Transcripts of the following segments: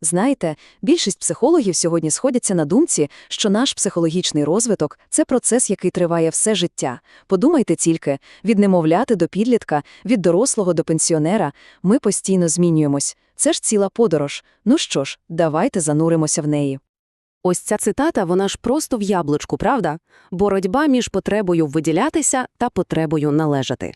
Знаєте, більшість психологів сьогодні сходяться на думці, що наш психологічний розвиток – це процес, який триває все життя. Подумайте тільки, від немовляти до підлітка, від дорослого до пенсіонера, ми постійно змінюємось. Це ж ціла подорож. Ну що ж, давайте зануримося в неї. Ось ця цитата, вона ж просто в яблучку, правда? Боротьба між потребою виділятися та потребою належати.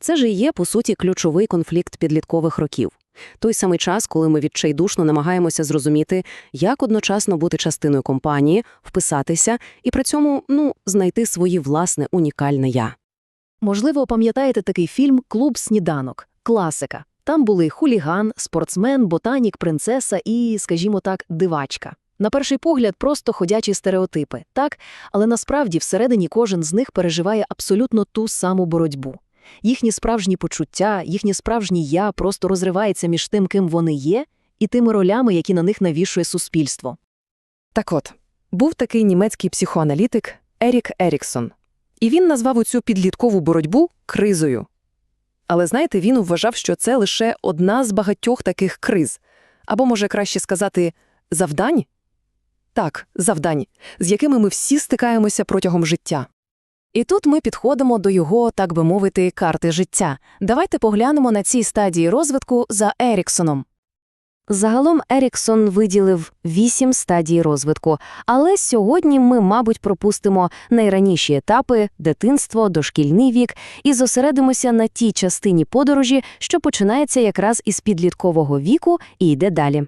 Це ж і є, по суті, ключовий конфлікт підліткових років. Той самий час, коли ми відчайдушно намагаємося зрозуміти, як одночасно бути частиною компанії, вписатися і при цьому, ну, знайти своє власне унікальне «я». Можливо, пам'ятаєте такий фільм Клуб сніданок, класика. Там були хуліган, спортсмен, ботанік, принцеса і, скажімо так, дивачка. На перший погляд, просто ходячі стереотипи, так? Але насправді всередині кожен з них переживає абсолютно ту саму боротьбу. Їхні справжні почуття, їхнє справжнє «я» просто розривається між тим, ким вони є, і тими ролями, які на них навішує суспільство. Так от, був такий німецький психоаналітик Ерік Еріксон. І він назвав цю підліткову боротьбу кризою. Але знаєте, він вважав, що це лише одна з багатьох таких криз. Або, може краще сказати, завдань? Так, завдань, з якими ми всі стикаємося протягом життя. І тут ми підходимо до його, так би мовити, карти життя. Давайте поглянемо на ці стадії розвитку за Еріксоном. Загалом Еріксон виділив вісім стадій розвитку, але сьогодні ми, мабуть, пропустимо найраніші етапи дитинство, дошкільний вік і зосередимося на тій частині подорожі, що починається якраз із підліткового віку і йде далі.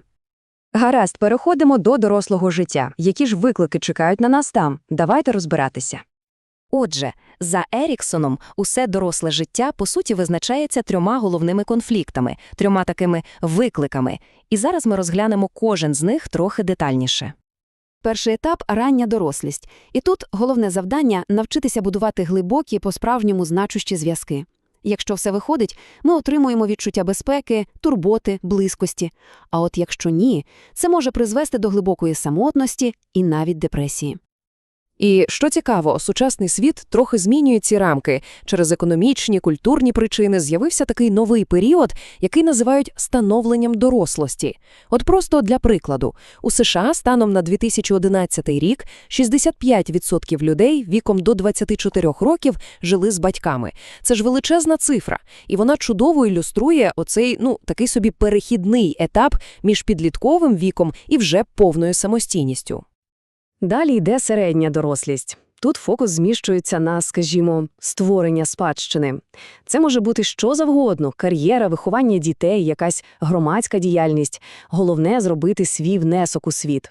Гаразд, переходимо до дорослого життя. Які ж виклики чекають на нас там? Давайте розбиратися. Отже, за Еріксоном усе доросле життя по суті визначається трьома головними конфліктами, трьома такими викликами. І зараз ми розглянемо кожен з них трохи детальніше. Перший етап рання дорослість. І тут головне завдання навчитися будувати глибокі, по-справжньому значущі зв'язки. Якщо все виходить, ми отримуємо відчуття безпеки, турботи, близькості. А от якщо ні, це може призвести до глибокої самотності і навіть депресії. І що цікаво, сучасний світ трохи змінює ці рамки. Через економічні, культурні причини з'явився такий новий період, який називають становленням дорослості. От просто для прикладу, у США станом на 2011 рік 65% людей віком до 24 років жили з батьками. Це ж величезна цифра, і вона чудово ілюструє оцей, ну, такий собі перехідний етап між підлітковим віком і вже повною самостійністю. Далі йде середня дорослість. Тут фокус зміщується на, скажімо, створення спадщини. Це може бути що завгодно: кар'єра, виховання дітей, якась громадська діяльність. Головне зробити свій внесок у світ.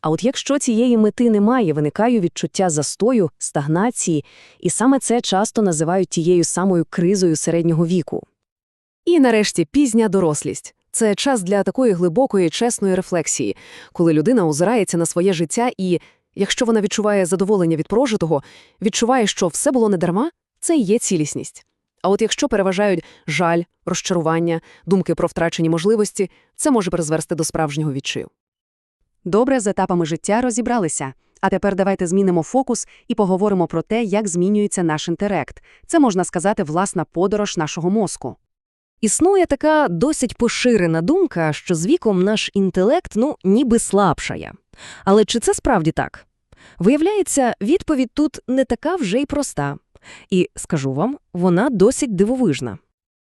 А от якщо цієї мети немає, виникає відчуття застою, стагнації, і саме це часто називають тією самою кризою середнього віку. І нарешті пізня дорослість. Це час для такої глибокої, чесної рефлексії, коли людина озирається на своє життя і, якщо вона відчуває задоволення від прожитого, відчуває, що все було недарма, це і є цілісність. А от якщо переважають жаль, розчарування, думки про втрачені можливості, це може призвести до справжнього відчаю. Добре, з етапами життя розібралися. А тепер давайте змінимо фокус і поговоримо про те, як змінюється наш інтелект. Це, можна сказати, власна подорож нашого мозку. Існує така досить поширена думка, що з віком наш інтелект, ну, ніби слабшає. Але чи це справді так? Виявляється, відповідь тут не така вже й проста. І, скажу вам, вона досить дивовижна.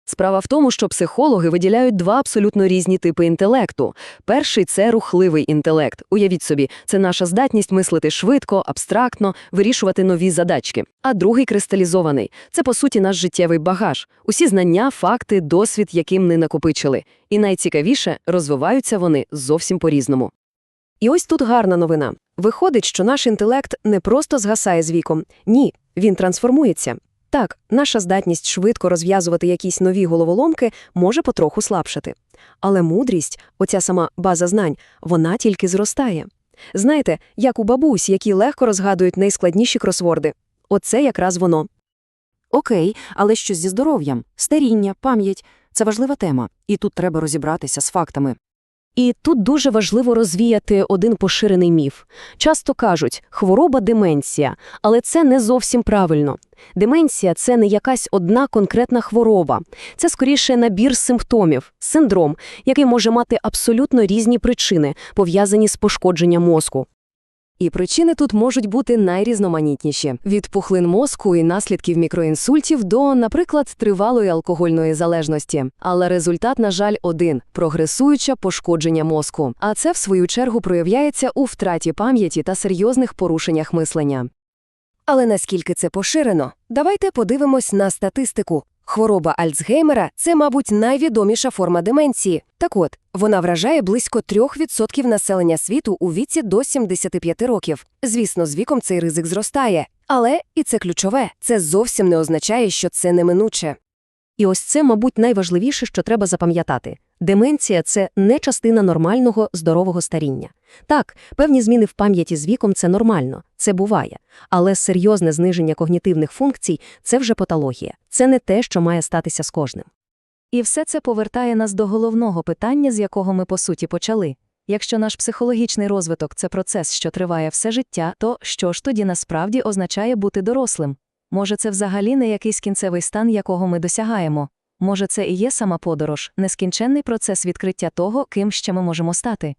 Справа в тому, що психологи виділяють два абсолютно різні типи інтелекту. Перший – це рухливий інтелект. Уявіть собі, це наша здатність мислити швидко, абстрактно, вирішувати нові задачки. А другий – кристалізований. Це, по суті, наш життєвий багаж. Усі знання, факти, досвід, яким не накопичили. І найцікавіше, розвиваються вони зовсім по-різному. І ось тут гарна новина. Виходить, що наш інтелект не просто згасає з віком. Ні, він трансформується. Так, наша здатність швидко розв'язувати якісь нові головоломки може потроху слабшати. Але мудрість, оця сама база знань, вона тільки зростає. Знаєте, як у бабусь, які легко розгадують найскладніші кросворди. Оце якраз воно. Окей, але що зі здоров'ям? Старіння, пам'ять – це важлива тема, і тут треба розібратися з фактами. І тут дуже важливо розвіяти один поширений міф. Часто кажуть хвороба деменція, але це не зовсім правильно. Деменція це не якась одна конкретна хвороба. Це скоріше набір симптомів, синдром, який може мати абсолютно різні причини, пов'язані з пошкодженням мозку. І причини тут можуть бути найрізноманітніші – від пухлин мозку і наслідків мікроінсультів до, наприклад, тривалої алкогольної залежності. Але результат, на жаль, один – прогресуюче пошкодження мозку. А це, в свою чергу, проявляється у втраті пам'яті та серйозних порушеннях мислення. Але наскільки це поширено? Давайте подивимось на статистику. Хвороба Альцгеймера – це, мабуть, найвідоміша форма деменції. Так от, вона вражає близько 3% населення світу у віці до 75 років. Звісно, з віком цей ризик зростає. Але, і це ключове, це зовсім не означає, що це неминуче. І ось це, мабуть, найважливіше, що треба запам'ятати. Деменція – це не частина нормального здорового старіння. Так, певні зміни в пам'яті з віком – це нормально, це буває. Але серйозне зниження когнітивних функцій – це вже патологія. Це не те, що має статися з кожним. І все це повертає нас до головного питання, з якого ми по суті почали. Якщо наш психологічний розвиток – це процес, що триває все життя, то що ж тоді насправді означає бути дорослим? Може, це взагалі не якийсь кінцевий стан, якого ми досягаємо? Може, це і є сама подорож, нескінченний процес відкриття того, ким ще ми можемо стати?